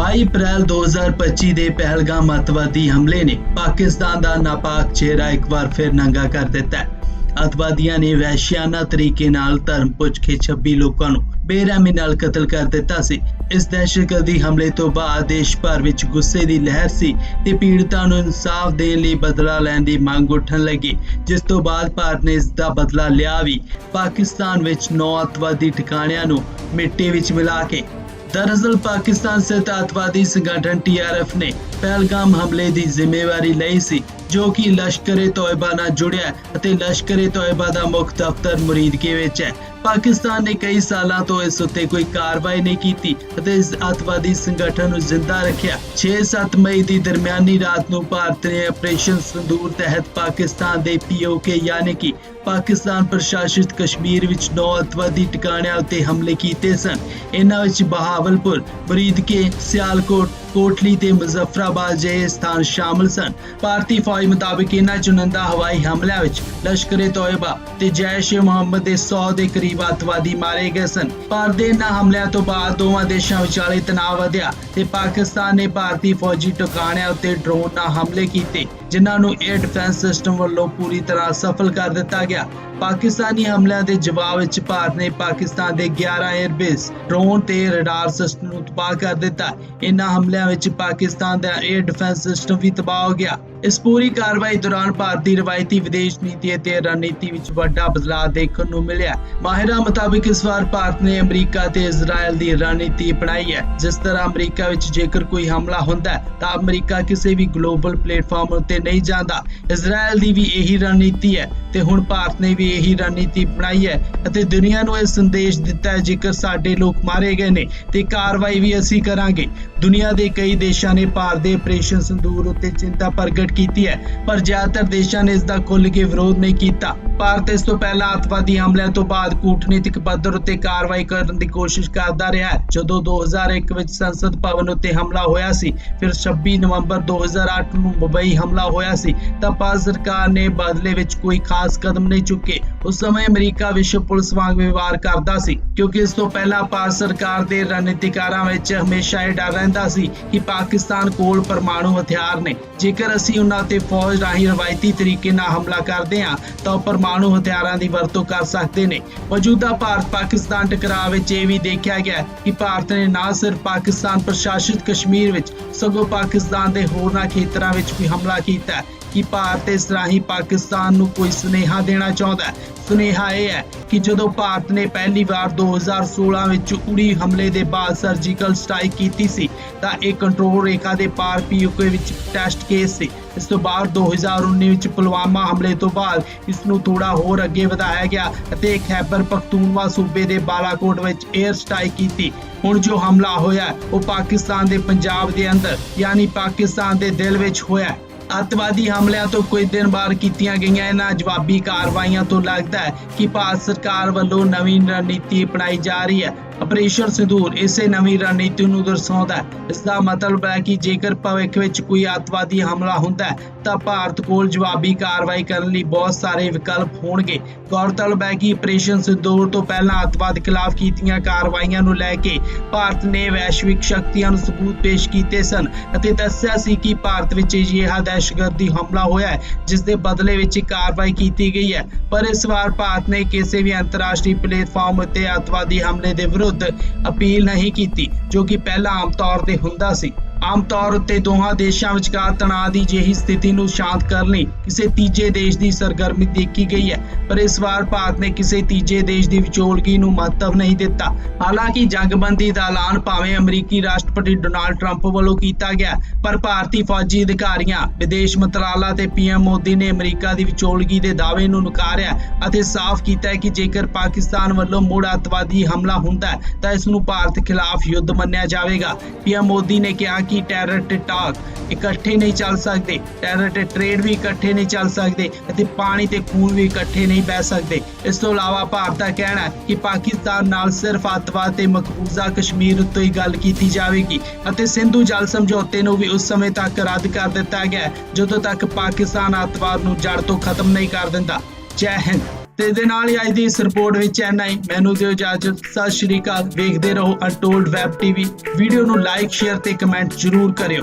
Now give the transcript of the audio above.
22 ਅਪ੍ਰੈਲ 2025 ਦੇ ਪਹਿਲਗਾਮ ਅੱਤਵਾਦੀ ਹਮਲੇ ਨੇ ਪਾਕਿਸਤਾਨ ਦਾ ਨਾਪਾਕ ਚਿਹਰਾ ਇੱਕ ਵਾਰ ਫਿਰ ਨੰਗਾ ਕਰ ਦਿੱਤਾ ਹੈ। ਅੱਤਵਾਦੀਆਂ ਨੇ ਵਹਿਸ਼ਿਆਨਾ ਤਰੀਕੇ ਨਾਲ ਧਰਮ ਪੁੱਛ ਕੇ 26 ਲੋਕਾਂ ਨੂੰ ਬੇਰਹਿਮੀ ਨਾਲ ਕਤਲ ਕਰ ਦਿੱਤਾ ਸੀ। ਇਸ ਦਹਿਸ਼ਤਗਰਦੀ ਹਮਲੇ ਤੋਂ ਬਾਅਦ ਦੇਸ਼ ਭਰ ਵਿੱਚ ਗੁੱਸੇ ਦੀ ਲਹਿਰ ਸੀ ਤੇ ਪੀੜਤਾਂ ਨੂੰ ਇਨਸਾਫ ਦੇਣ ਲਈ ਬਦਲਾ ਲੈਣ ਦੀ ਮੰਗ ਉੱਠਣ ਲੱਗੀ। ਜਿਸ ਤੋਂ ਬਾਅਦ ਭਾਰਤ ਨੇ ਇਸ ਦਾ ਬਦਲਾ ਲਿਆ ਵੀ ਪਾਕਿਸਤਾਨ ਵਿੱਚ ਨੌ ਅੱਤਵਾਦੀ ਠਿਕਾਣਿਆਂ ਨੂੰ ਮਿੱਟੀ ਵਿੱਚ ਮਿਲਾ ਕੇ ਦਰਅਸਲ ਪਾਕਿਸਤਾਨ ਸਥਿਤ ਅੱਤਵਾਦੀ ਸੰਗਠਨ ਟੀਆਰਐਫ ਨੇ ਪਹਿਲਗਾਮ ਹਮਲੇ ਦੀ ਜ਼ਿੰਮੇਵਾਰੀ ਲਈ ਸੀ, ਜੋ ਕਿ ਲਸ਼ਕਰੇ ਤੋਇਬਾ ਨਾਲ ਜੁੜਿਆ ਅਤੇ ਲਸ਼ਕਰੇ ਤੋਇਬਾ ਦਾ ਮੁੱਖ ਦਫ਼ਤਰ ਮੁਰੀਦਕੇ ਵਿੱਚ ਹੈ। ਪਾਕਿਸਤਾਨ ਨੇ ਕਈ ਸਾਲਾਂ ਤੋਂ ਇਸ ਉੱਤੇ ਕੋਈ ਕਾਰਵਾਈ ਨਹੀਂ ਕੀਤੀ ਅਤੇ ਇਸ ਅੱਤਵਾਦੀ ਸੰਗਠਨ ਨੂੰ ਜ਼ਿੰਦਾ ਰੱਖਿਆ। 6-7 ਮਈ ਦੀ ਦਰਮਿਆਨੀ ਰਾਤ ਨੂੰ ਭਾਰਤ ਨੇ ਆਪਰੇਸ਼ਨ ਸੰਦੂਰ ਤਹਿਤ ਪਾਕਿਸਤਾਨ ਦੇ ਪੀਓਕੇ ਯਾਨੀ ਕਿ ਪਾਕਿਸਤਾਨ ਪ੍ਰਸ਼ਾਸਿਤ ਕਸ਼ਮੀਰ ਵਿੱਚ ਨੌ ਅੱਤਵਾਦੀ ਟਿਕਾਣਿਆਂ ਉੱਤੇ ਹਮਲੇ ਕੀਤੇ ਸਨ। ਇਹਨਾਂ ਵਿੱਚ ਬਹਾਵਲਪੁਰ ਫਰੀਦਕੇ ਸਿਆਲਕੋਟ ਕੋਟਲੀ ਤੇ ਮੁਜ਼ੱਫਰਾਬਾਦ ਜਿਹੇ ਸਥਾਨ ਸ਼ਾਮਲ ਸਨ। ਭਾਰਤੀ ਫੌਜ ਮੁਤਾਬਕ ਇਹਨਾਂ ਚੁਣੰਦਾ ਹਵਾਈ ਹਮਲਿਆਂ ਵਿੱਚ ਲਸ਼ਕਰੇ ਤੋਇਬਾ ਤੇ ਜੈਸ਼-ਏ-ਮੁਹੰਮਦ ਦੇ 100 ਦੇ ਕਰੀਬ ਅੱਤਵਾਦੀ ਮਾਰੇ ਗਏ ਸਨ। ਭਾਰਤ ਦੇ ਇਹਨਾਂ ਹਮਲਿਆਂ ਤੋਂ ਬਾਅਦ ਦੋਵਾਂ ਦੇਸ਼ਾਂ ਵਿਚਾਲੇ ਤਣਾਅ ਵਧਿਆ ਤੇ ਪਾਕਿਸਤਾਨ ਨੇ ਭਾਰਤੀ ਫੌਜੀ ਟਿਕਾਣਿਆਂ ਉੱਤੇ ਡਰੋਨ ਨਾਲ ਹਮਲੇ ਕੀਤੇ। ਜਿਨ੍ਹਾਂ ਨੂੰ ਏਅਰ ਡਿਫੈਂਸ ਸਿਸਟਮ ਵੱਲੋਂ ਪੂਰੀ ਤਰ੍ਹਾਂ ਸਫਲ ਕਰ ਦਿੱਤਾ ਗਿਆ। ਪਾਕਿਸਤਾਨੀ ਹਮਲਿਆਂ ਦੇ ਜਵਾਬ ਵਿੱਚ ਭਾਰਤ ਨੇ ਪਾਕਿਸਤਾਨ ਦੇ 11 에ਅਰਬੇਸ ਡਰੋਨ ਤੇ ਰਡਾਰ ਸਿਸਟਮ ਨੂੰ ਤਬਾਹ ਕਰ ਦਿੱਤਾ। ਇਨ੍ਹਾਂ ਹਮਲਿਆਂ ਵਿੱਚ ਪਾਕਿਸਤਾਨ ਦਾ 에ਅਰ ਡਿਫੈਂਸ ਸਿਸਟਮ ਵੀ ਤਬਾਹ ਹੋ ਗਿਆ। ਇਸ ਪੂਰੀ ਕਾਰਵਾਈ ਦੌਰਾਨ ਭਾਰਤੀ ਰਵਾਇਤੀ ਵਿਦੇਸ਼ ਨੀਤੀ ਅਤੇ ਰਣਨੀਤੀ ਵਿੱਚ ਵੱਡਾ ਬਦਲਾਅ ਦੇਖਣ ਨੂੰ ਮਿਲਿਆ। ਮਾਹਿਰਾਂ ਮੁਤਾਬਕ ਇਸ ਵਾਰ ਭਾਰਤ ਨੇ ਅਮਰੀਕਾ ਤੇ ਇਜ਼ਰਾਈਲ ਦੀ ਰਣਨੀਤੀ ਅਪਣਾਈ ਹੈ। ਜਿਸ ਤਰ੍ਹਾਂ ਅਮਰੀਕਾ ਵਿੱਚ ਜੇਕਰ ਕੋਈ ਹਮਲਾ ਹੁੰਦਾ ਹੈ, ਤਾਂ ਅਮਰੀਕਾ ਕਿਸੇ ਵੀ ਗਲੋਬਲ ਪਲੇਟਫਾਰਮ ਉੱਤੇ ਨਹੀਂ ਜਾਂਦਾ। ਇਜ਼ਰਾਈਲ ਦੀ ਵੀ ਇਹੀ ਰਣਨੀਤੀ ਹੈ ਤੇ ਹੁਣ ਭਾਰਤ ਨੇ ਵੀ ਇਹੀ ਰਣਨੀਤੀ ਅਪਣਾਈ ਹੈ ਅਤੇ ਦੁਨੀਆ ਨੂੰ ਇਹ ਸੰਦੇਸ਼ ਦਿੱਤਾ ਹੈ ਜੇਕਰ ਸਾਡੇ ਲੋਕ ਮਾਰੇ ਗਏ ਨੇ ਤੇ ਕਾਰਵਾਈ ਵੀ ਅਸੀਂ ਕਰਾਂਗੇ। ਦੁਨੀਆ ਦੇ ਕਈ ਦੇਸ਼ਾਂ ਨੇ ਭਾਰਤ ਦੇ ਆਪਰੇਸ਼ਨ ਸੰਦੂਰ ਉੱਤੇ ਚਿੰਤਾ ਪ੍ਰਗਟ ਕੀਤੀ ਹੈ, ਪਰ ਜ਼ਿਆਦਾਤਰ ਦੇਸ਼ਾਂ ਨੇ ਇਸ ਦਾ ਖੁੱਲ੍ਹ ਕੇ ਵਿਰੋਧ ਨਹੀਂ ਕੀਤਾ। ਭਾਰਤ ਇਸ ਤੋਂ ਪਹਿਲਾਂ ਅੱਤਵਾਦੀ ਹਮਲਿਆਂ ਤੋਂ ਬਾਅਦ ਕੂਟਨੀਤਿਕ ਪੱਧਰ ਉੱਤੇ ਕਾਰਵਾਈ ਕਰਨ ਦੀ ਕੋਸ਼ਿਸ਼ ਕਰਦਾ ਰਿਹਾ ਜਦੋਂ 2001 ਵਿੱਚ ਸੰਸਦ ਭਵਨ ਉੱਤੇ ਹਮਲਾ ਹੋਇਆ ਸੀ, ਫਿਰ 26 ਨਵੰਬਰ 2008 ਨੂੰ ਮੁੰਬਈ ਹਮਲਾ ਹੋਇਆ ਸੀ। ਤਾਂ ਭਾਰਤ ਸਰਕਾਰ ਨੇ ਬਦਲੇ ਵਿੱਚ ਕੋਈ ਖਾਸ ਕਦਮ ਨਹੀਂ ਚੁੱਕੇ। ਉਸ ਸਮੇਂ ਅਮਰੀਕਾ ਵਿਸ਼ਵ ਪੁਲਿਸ ਵਾਂਗ ਵਿਵਹਾਰ ਕਰਦਾ ਸੀ, ਕਿਉਂਕਿ ਇਸ ਤੋਂ ਪਹਿਲਾਂ ਭਾਰਤ ਸਰਕਾਰ ਦੇ ਰਣਨੀਤਿਕਾਰਾਂ ਵਿੱਚ ਹਮੇਸ਼ਾ ਇਹ ਡਰ ਰਹਿੰਦਾ ਸੀ ਕਿ ਪਾਕਿਸਤਾਨ ਕੋਲ ਪਰਮਾਣੂ ਹਥਿਆਰ ਨੇ। ਜੇਕਰ ਅਸੀਂ ਉਹਨਾਂ ਤੇ ਫੌਜ ਰਾਹੀਂ ਰਵਾਇਤੀ ਤਰੀਕੇ ਨਾਲ ਹਮਲਾ ਕਰਦੇ ਹਾਂ, ਤਾਂ ਉਹ ਪਰਮਾਣੂ ਹਥਿਆਰਾਂ ਦੀ ਵਰਤੋਂ ਕਰ ਸਕਦੇ ਨੇ। ਮੌਜੂਦਾ ਭਾਰਤ ਪਾਕਿਸਤਾਨ ਟਕਰਾਅ ਵਿੱਚ ਇਹ ਵੀ ਦੇਖਿਆ ਗਿਆ ਕਿ ਭਾਰਤ ਨੇ ਨਾ ਸਿਰਫ ਪਾਕਿਸਤਾਨ, ਪ੍ਰਸ਼ਾਸਿਤ ਕਸ਼ਮੀਰ ਵਿੱਚ, ਸਗੋਂ ਪਾਕਿਸਤਾਨ ਦੇ ਹੋਰਨਾਂ ਖੇਤਰਾਂ ਵਿੱਚ ਵੀ ਹਮਲਾ ਕੀਤਾ ਕਿ ਭਾਰਤ ਇਸ ਰਾਹੀਂ ਪਾਕਿਸਤਾਨ ਨੂੰ ਕੋਈ ਸੁਨੇਹਾ ਦੇਣਾ ਚਾਹੁੰਦਾ ਹੈ? ਸੁਨੇਹਾ ਇਹ ਹੈ ਕਿ ਜਦੋਂ ਭਾਰਤ ਨੇ ਪਹਿਲੀ ਵਾਰ 2016 ਵਿੱਚ ਉੜੀ ਹਮਲੇ ਦੇ ਬਾਅਦ ਸਰਜੀਕਲ ਸਟ੍ਰਾਈਕ ਕੀਤੀ ਸੀ, ਤਾਂ ਇਹ ਕੰਟਰੋਲ ਰੇਖਾ ਦੇ ਪਾਰ ਪੀਓਕੇ ਵਿੱਚ ਟੈਸਟ ਕੇਸ ਸੀ। ਇਸ ਤੋਂ ਬਾਅਦ 2019 ਵਿੱਚ ਪੁਲਵਾਮਾ ਹਮਲੇ ਤੋਂ ਬਾਅਦ ਇਸ ਨੂੰ ਥੋੜਾ ਹੋਰ ਅੱਗੇ ਵਧਾਇਆ ਗਿਆ ਅਤੇ ਖੈਬਰ ਪਖਤੂਨਵਾ ਸੂਬੇ ਦੇ ਬਾਲਾਕੋਟ ਵਿੱਚ 에ਅਰ ਸਟ੍ਰਾਈਕ ਕੀਤੀ। ਹੁਣ ਜੋ ਹਮਲਾ ਹੋਇਆ, ਉਹ ਪਾਕਿਸਤਾਨ ਦੇ ਪੰਜਾਬ ਦੇ ਅੰਦਰ, ਯਾਨੀ ਪਾਕਿਸਤਾਨ ਦੇ ਦਿਲ ਵਿੱਚ ਹੋਇਆ। ਅੱਤਵਾਦੀ ਹਮਲਿਆਂ ਤੋਂ ਕੁਝ ਦਿਨ ਬਾਅਦ ਕੀਤੀਆਂ ਗਈਆਂ ਇਹਨਾਂ ਜਵਾਬੀ ਕਾਰਵਾਈਆਂ ਤੋਂ ਲੱਗਦਾ ਹੈ ਕਿ ਭਾਰਤ ਸਰਕਾਰ ਵੱਲੋਂ ਨਵੀਂ ਰਣਨੀਤੀ ਅਪਣਾਈ ਜਾ ਰਹੀ ਹੈ। ਆਪਰੇਸ਼ਨ ਸਿੰਧੂਰ ਇਸੇ ਨਵੀਂ ਰਣਨੀਤੀ ਨੂੰ ਦਰਸਾਉਂਦਾ ਹੈ। ਇਸ ਦਾ ਮਤਲਬ ਹੈ ਕਿ ਜੇਕਰ ਭਵਿੱਖ ਵਿੱਚ ਕੋਈ ਅੱਤਵਾਦੀ ਹਮਲਾ ਹੁੰਦਾ ਹੈ, ਤਾਂ ਭਾਰਤ ਕੋਲ ਜਵਾਬੀ ਕਾਰਵਾਈ ਕਰਨ ਲਈ ਬਹੁਤ ਸਾਰੇ ਵਿਕਲਪ ਹੋਣਗੇ। ਗੌਰਤਲਬ ਹੈ ਕਿ ਆਪਰੇਸ਼ਨ ਸਿੰਧੂਰ ਤੋਂ ਪਹਿਲਾਂ ਅੱਤਵਾਦ ਖਿਲਾਫ ਕੀਤੀਆਂ ਕਾਰਵਾਈਆਂ ਨੂੰ ਲੈ ਕੇ ਭਾਰਤ ਨੇ ਵੈਸ਼ਵਿਕ ਸ਼ਕਤੀਆਂ ਨੂੰ ਸਬੂਤ ਪੇਸ਼ ਕੀਤੇ ਸਨ ਅਤੇ ਦੱਸਿਆ ਸੀ ਕਿ ਭਾਰਤ ਵਿੱਚ ਅਜਿਹਾ ਦਹਿਸ਼ਤਗਰਦੀ ਹਮਲਾ ਹੋਇਆ ਹੈ, ਜਿਸ ਦੇ ਬਦਲੇ ਵਿੱਚ ਕਾਰਵਾਈ ਕੀਤੀ ਗਈ ਹੈ। ਪਰ ਇਸ ਵਾਰ ਭਾਰਤ ਨੇ ਕਿਸੇ ਵੀ ਅੰਤਰਰਾਸ਼ਟਰੀ ਪਲੇਟਫਾਰਮ ਉੱਤੇ ਅੱਤਵਾਦੀ ਹਮਲੇ ਦੇ ਵਿਰੁੱਧ ਅਪੀਲ ਨਹੀਂ ਕੀਤੀ ਜੋ ਕਿ ਪਹਿਲਾਂ ਆਮ ਤੌਰ ਤੇ ਹੁੰਦਾ ਸੀ। ਆਮ ਤੌਰ ਉੱਤੇ ਦੋਹਾਂ ਦੇਸ਼ਾਂ ਵਿਚਕਾਰ ਤਣਾਅ ਦੀ ਜਿਹੀ ਸਥਿਤੀ ਨੂੰ ਸ਼ਾਂਤ ਕਰਨ ਲਈ ਕਿਸੇ ਤੀਜੇ ਦੇਸ਼ ਦੀ ਸਰਗਰਮੀ ਦੇਖੀ ਗਈ ਹੈ, ਪਰ ਇਸ ਵਾਰ ਭਾਰਤ ਨੇ ਕਿਸੇ ਤੀਜੇ ਦੇਸ਼ ਦੀ ਵਿਚੋਲਗੀ ਨੂੰ ਮਹੱਤਵ ਨਹੀਂ ਦਿੱਤਾ। ਹਾਲਾਂਕਿ ਜੰਗਬੰਦੀ ਦਾ ਐਲਾਨ ਭਾਵੇਂ ਅਮਰੀਕੀ ਰਾਸ਼ਟਰਪਤੀ ਡੋਨਾਲਡ ਟਰੰਪ ਵੱਲੋਂ ਕੀਤਾ ਗਿਆ, ਪਰ ਭਾਰਤੀ ਫੌਜੀ ਅਧਿਕਾਰੀਆਂ, ਵਿਦੇਸ਼ ਮੰਤਰਾਲਾ ਤੇ ਪੀਐਮ ਮੋਦੀ ਨੇ ਅਮਰੀਕਾ ਦੀ ਵਿਚੋਲਗੀ ਦੇ ਦਾਅਵੇ ਨੂੰ ਨਕਾਰਿਆ ਅਤੇ ਸਾਫ਼ ਕੀਤਾ ਕਿ ਜੇਕਰ ਪਾਕਿਸਤਾਨ ਵੱਲੋਂ ਮੁੜ ਅੱਤਵਾਦੀ ਹਮਲਾ ਹੁੰਦਾ ਹੈ, ਤਾਂ ਇਸ ਨੂੰ ਭਾਰਤ ਖਿਲਾਫ ਯੁੱਧ ਮੰਨਿਆ ਜਾਵੇਗਾ। ਪੀਐਮ ਮੋਦੀ ਨੇ ਕਿਹਾ ਕਿ ਟੈਰਰ ਤੇ ਟਾਕ ਇਕੱਠੇ ਨਹੀਂ ਚੱਲ ਸਕਦੇ ਟੈਰਰ ਤੇ ਟ੍ਰੇਡ ਵੀ ਇਕੱਠੇ ਨਹੀਂ ਚੱਲ ਸਕਦੇ ਅਤੇ ਪਾਣੀ ਤੇ ਖੂਨ ਵੀ ਇਕੱਠੇ ਨਹੀਂ ਬਹਿ ਸਕਦੇ। ਇਸ ਤੋਂ ਇਲਾਵਾ ਭਾਰਤ ਦਾ ਕਹਿਣਾ ਹੈ ਕਿ ਪਾਕਿਸਤਾਨ ਨਾਲ ਸਿਰਫ ਅੱਤਵਾਦ ਤੇ ਮਕਬੂਜ਼ਾ ਕਸ਼ਮੀਰ ਉੱਤੇ ਹੀ ਗੱਲ ਕੀਤੀ ਜਾਵੇਗੀ ਅਤੇ ਸਿੰਧੂ ਜਲ ਸਮਝੌਤੇ ਨੂੰ ਵੀ ਉਸ ਸਮੇਂ ਤੱਕ ਰੱਦ ਕਰ ਦਿੱਤਾ ਗਿਆ ਜਦੋਂ ਤੱਕ ਪਾਕਿਸਤਾਨ ਅੱਤਵਾਦ ਨੂੰ ਜੜ ਤੋਂ ਖਤਮ ਨਹੀਂ ਕਰ ਦਿੰਦਾ। ਜੈ ਹਿੰਦ। ਤੇ ਇਸ ਦੇ ਨਾਲ ਹੀ ਅੱਜ ਦੀ ਇਸ ਰਿਪੋਰਟ ਵਿੱਚ ਐਨਾ ਹੀ। ਮੈਨੂੰ ਦਿਓ ਇਜਾਜ਼ਤ। ਸਤਿ ਸ਼੍ਰੀ ਅਕਾਲ। ਵੇਖਦੇ ਰਹੋ ਅਨਟੋਲਡ ਵੈਬ ਟੀਵੀ ਵੀਡੀਓ ਨੂੰ ਲਾਈਕ ਸ਼ੇਅਰ ਤੇ ਕਮੈਂਟ ਜ਼ਰੂਰ ਕਰਿਓ।